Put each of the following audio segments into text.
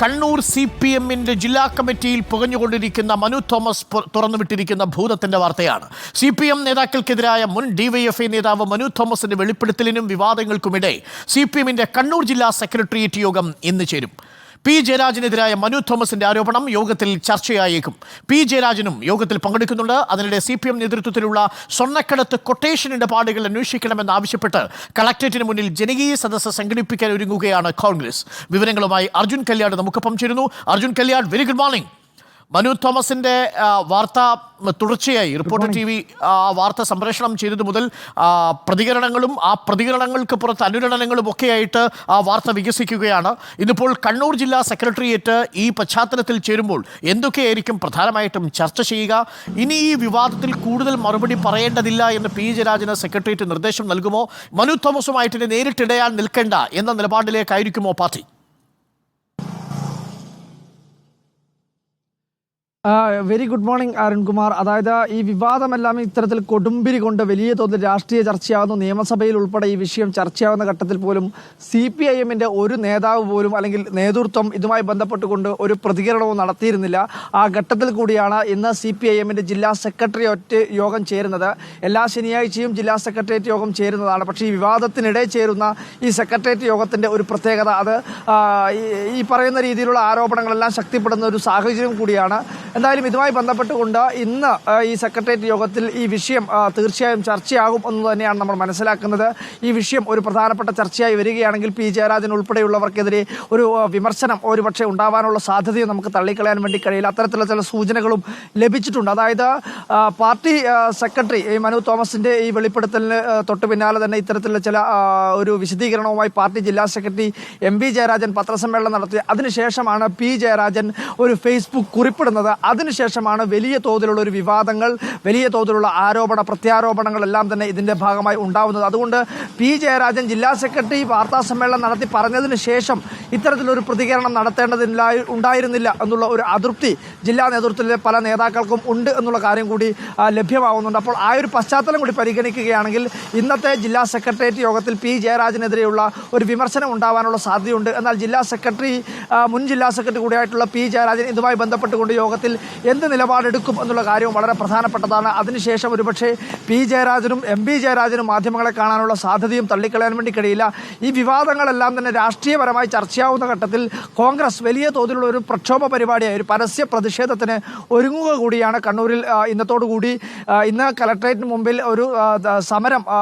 Kannur C P എമ്മിന്റെ ജില്ലാ കമ്മിറ്റിയിൽ പുകഞ്ഞുകൊണ്ടിരിക്കുന്ന മനു തോമസ് തുറന്നുവിട്ടിരിക്കുന്ന ഭൂതത്തിന്റെ വാർത്തയാണ്. സി പി എം നേതാക്കൾക്കെതിരായ മുൻ ഡിവൈഎഫ്ഐ നേതാവ് മനു തോമസിന്റെ വെളിപ്പെടുത്തലിനും വിവാദങ്ങൾക്കുമിടെ സി പി എമ്മിന്റെ കണ്ണൂർ ജില്ലാ സെക്രട്ടേറിയറ്റ് യോഗം ഇന്ന് ചേരും. പി ജയരാജനെതിരായ മനു തോമസിന്റെ ആരോപണം യോഗത്തിൽ ചർച്ചയായേക്കും. പി ജയരാജനും യോഗത്തിൽ പങ്കെടുക്കുന്നുണ്ട്. അതിനിടെ സി പി എം നേതൃത്വത്തിലുള്ള സ്വർണക്കടത്ത് കൊട്ടേഷനിന്റെ പാടുകൾ അന്വേഷിക്കണമെന്നാവശ്യപ്പെട്ട് കളക്ടറേറ്റിന് മുന്നിൽ ജനകീയ സദസ്സ് സംഘടിപ്പിക്കാൻ ഒരുങ്ങുകയാണ് കോൺഗ്രസ്. വിവരങ്ങളുമായി അർജുൻ കല്യാട് നമുക്കൊപ്പം ചേരുന്നു. Arjun Kalyad very good morning Manu തോമസിന്റെ വാർത്ത തുടർച്ചയായി റിപ്പോർട്ടർ ടി വി ആ വാർത്ത സംപ്രേഷണം ചെയ്തത് മുതൽ പ്രതികരണങ്ങളും ആ പ്രതികരണങ്ങൾക്ക് പുറത്ത് അനുരണനങ്ങളും ഒക്കെയായിട്ട് ആ വാർത്ത വികസിക്കുകയാണ്. ഇന്നിപ്പോൾ കണ്ണൂർ ജില്ലാ സെക്രട്ടേറിയറ്റ് ഈ പശ്ചാത്തലത്തിൽ ചേരുമ്പോൾ എന്തൊക്കെയായിരിക്കും പ്രധാനമായിട്ടും ചർച്ച ചെയ്യുക? ഇനി ഈ വിവാദത്തിൽ കൂടുതൽ മറുപടി പറയേണ്ടതില്ല എന്ന് പി ജയരാജന് സെക്രട്ടേറിയറ്റ് നിർദ്ദേശം നൽകുമോ? മനു തോമസുമായിട്ട് നേരിട്ടിടയാൽ നേരിട്ടിടയാൻ നിൽക്കേണ്ട എന്ന നിലപാടിലേക്കായിരിക്കുമോ party? Very good morning Arunkumar അതായത് ഈ വിവാദമെല്ലാം ഇത്തരത്തിൽ കൊടുമ്പിരി കൊണ്ട് വലിയ തോതിൽ രാഷ്ട്രീയ ചർച്ചയാവുന്നു. നിയമസഭയിൽ ഉൾപ്പെടെ ഈ വിഷയം ചർച്ചയാവുന്ന ഘട്ടത്തിൽ പോലും സി പി ഐ എമ്മിന്റെ ഒരു നേതാവ് പോലും അല്ലെങ്കിൽ നേതൃത്വം ഇതുമായി ബന്ധപ്പെട്ടുകൊണ്ട് ഒരു പ്രതികരണവും നടത്തിയിരുന്നില്ല. ആ ഘട്ടത്തിൽ കൂടിയാണ് ഇന്ന് സി പി ഐ എമ്മിന്റെ ജില്ലാ സെക്രട്ടേറിയറ്റ് യോഗം ചേരുന്നത്. എല്ലാ ശനിയാഴ്ചയും ജില്ലാ സെക്രട്ടേറിയറ്റ് യോഗം ചേരുന്നതാണ്. പക്ഷേ ഈ വിവാദത്തിനിടെ ചേരുന്ന ഈ സെക്രട്ടേറിയറ്റ് യോഗത്തിന്റെ ഒരു പ്രത്യേകത അത് ഈ പറയുന്ന രീതിയിലുള്ള ആരോപണങ്ങളെല്ലാം ശക്തിപ്പെടുന്ന ഒരു സാഹചര്യം കൂടിയാണ്. എന്തായാലും ഇതുമായി ബന്ധപ്പെട്ടുകൊണ്ട് ഇന്ന് ഈ സെക്രട്ടേറിയറ്റ് യോഗത്തിൽ ഈ വിഷയം തീർച്ചയായും ചർച്ചയാകും എന്ന് തന്നെയാണ് നമ്മൾ മനസ്സിലാക്കുന്നത്. ഈ വിഷയം ഒരു പ്രധാനപ്പെട്ട ചർച്ചയായി വരികയാണെങ്കിൽ പി. ജയരാജൻ ഉൾപ്പെടെയുള്ളവർക്കെതിരെ ഒരു വിമർശനം ഒരുപക്ഷെ ഉണ്ടാവാനുള്ള സാധ്യതയും നമുക്ക് തള്ളിക്കളയാൻ വേണ്ടി കഴിയില്ല. അത്തരത്തിലുള്ള ചില സൂചനകളും ലഭിച്ചിട്ടുണ്ട്. അതായത് പാർട്ടി സെക്രട്ടറി മനു തോമസിന്റെ ഈ വെളിപ്പെടുത്തലിന് തൊട്ട് പിന്നാലെ തന്നെ ഇത്തരത്തിലുള്ള ചില ഒരു വിശദീകരണവുമായി പാർട്ടി ജില്ലാ സെക്രട്ടറി എം. വി. ജയരാജൻ പത്രസമ്മേളനം നടത്തി. അതിനുശേഷമാണ് പി. ജയരാജൻ ഒരു ഫേസ്ബുക്ക് കുറിപ്പിടുന്നത്. അതിനുശേഷമാണ് വലിയ തോതിലുള്ള ഒരു വിവാദങ്ങൾ വലിയ തോതിലുള്ള ആരോപണ പ്രത്യാരോപണങ്ങളെല്ലാം തന്നെ ഇതിന്റെ ഭാഗമായി ഉണ്ടാവുന്നത്. അതുകൊണ്ട് പി. ജയരാജൻ ജില്ലാ സെക്രട്ടറി വാർത്താ സമ്മേളനം നടത്തി പറഞ്ഞതിന് ശേഷം ഇത്തരത്തിലൊരു പ്രതികരണം നടത്തേണ്ടതില്ല ഉണ്ടായിരുന്നില്ല എന്നുള്ള ഒരു അതൃപ്തി ജില്ലാ നേതൃത്വത്തിലെ പല നേതാക്കൾക്കും ഉണ്ട് എന്നുള്ള കാര്യം കൂടി ലഭ്യമാവുന്നുണ്ട്. അപ്പോൾ ആ ഒരു പശ്ചാത്തലം കൂടി പരിഗണിക്കുകയാണെങ്കിൽ ഇന്നത്തെ ജില്ലാ സെക്രട്ടേറിയറ്റ് യോഗത്തിൽ പി. ജയരാജനെതിരെയുള്ള ഒരു വിമർശനം ഉണ്ടാവാനുള്ള സാധ്യതയുണ്ട്. എന്നാൽ ജില്ലാ സെക്രട്ടറി മുൻ ജില്ലാ സെക്രട്ടറി കൂടിയായിട്ടുള്ള പി. ജയരാജൻ ഇതുമായി ബന്ധപ്പെട്ടുകൊണ്ട് യോഗത്തിൽ എന്ത് നിലപാടെടുക്കും എന്നുള്ള കാര്യവും വളരെ പ്രധാനപ്പെട്ടതാണ്. അതിനുശേഷം ഒരുപക്ഷെ പി ജയരാജനും എം പി ജയരാജനും മാധ്യമങ്ങളെ കാണാനുള്ള സാധ്യതയും തള്ളിക്കളയാൻ വേണ്ടി കഴിയില്ല. ഈ വിവാദങ്ങളെല്ലാം തന്നെ രാഷ്ട്രീയപരമായി ചർച്ചയാവുന്ന ഘട്ടത്തിൽ കോൺഗ്രസ് വലിയ തോതിലുള്ള ഒരു പ്രക്ഷോഭ പരിപാടിയായി ഒരു പരസ്യ പ്രതിഷേധത്തിന് ഒരുങ്ങുക കൂടിയാണ് കണ്ണൂരിൽ ഇന്നത്തോടുകൂടി. ഇന്ന് കലക്ട്രേറ്റിന് മുമ്പിൽ ഒരു സമരം ആ,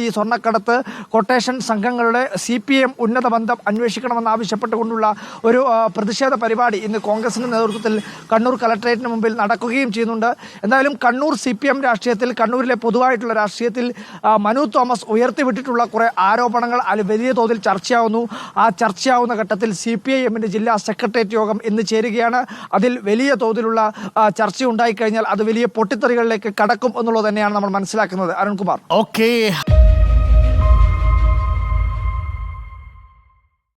ഈ സ്വർണക്കടത്ത് കൊട്ടേഷൻ സംഘങ്ങളുടെ സി പി എം ഉന്നത ബന്ധം അന്വേഷിക്കണമെന്നാവശ്യപ്പെട്ടുകൊണ്ടുള്ള ഒരു പ്രതിഷേധ പരിപാടി ഇന്ന് കോൺഗ്രസിന്റെ നേതൃത്വത്തിൽ കണ്ണൂർ കലക്ട്രേറ്റിന് മുമ്പിൽ നടക്കുകയും ചെയ്യുന്നുണ്ട്. എന്തായാലും കണ്ണൂർ സി പി എം രാഷ്ട്രീയത്തിൽ കണ്ണൂരിലെ പൊതുവായിട്ടുള്ള രാഷ്ട്രീയത്തിൽ മനു തോമസ് ഉയർത്തിവിട്ടിട്ടുള്ള കുറേ ആരോപണങ്ങൾ അത് വലിയ തോതിൽ ചർച്ചയാവുന്നു. ആ ചർച്ചയാവുന്ന ഘട്ടത്തിൽ സി പി ഐ എമ്മിന്റെ ജില്ലാ സെക്രട്ടേറിയറ്റ് യോഗം ഇന്ന് ചേരുകയാണ്. അതിൽ വലിയ തോതിലുള്ള ചർച്ച ഉണ്ടായിക്കഴിഞ്ഞാൽ അത് വലിയ പൊട്ടിത്തെറികളിലേക്ക് കടക്കും എന്നുള്ളത് തന്നെയാണ് നമ്മൾ മനസ്സിലാക്കുന്നത്. അരുൺകുമാർ. ഓക്കെ.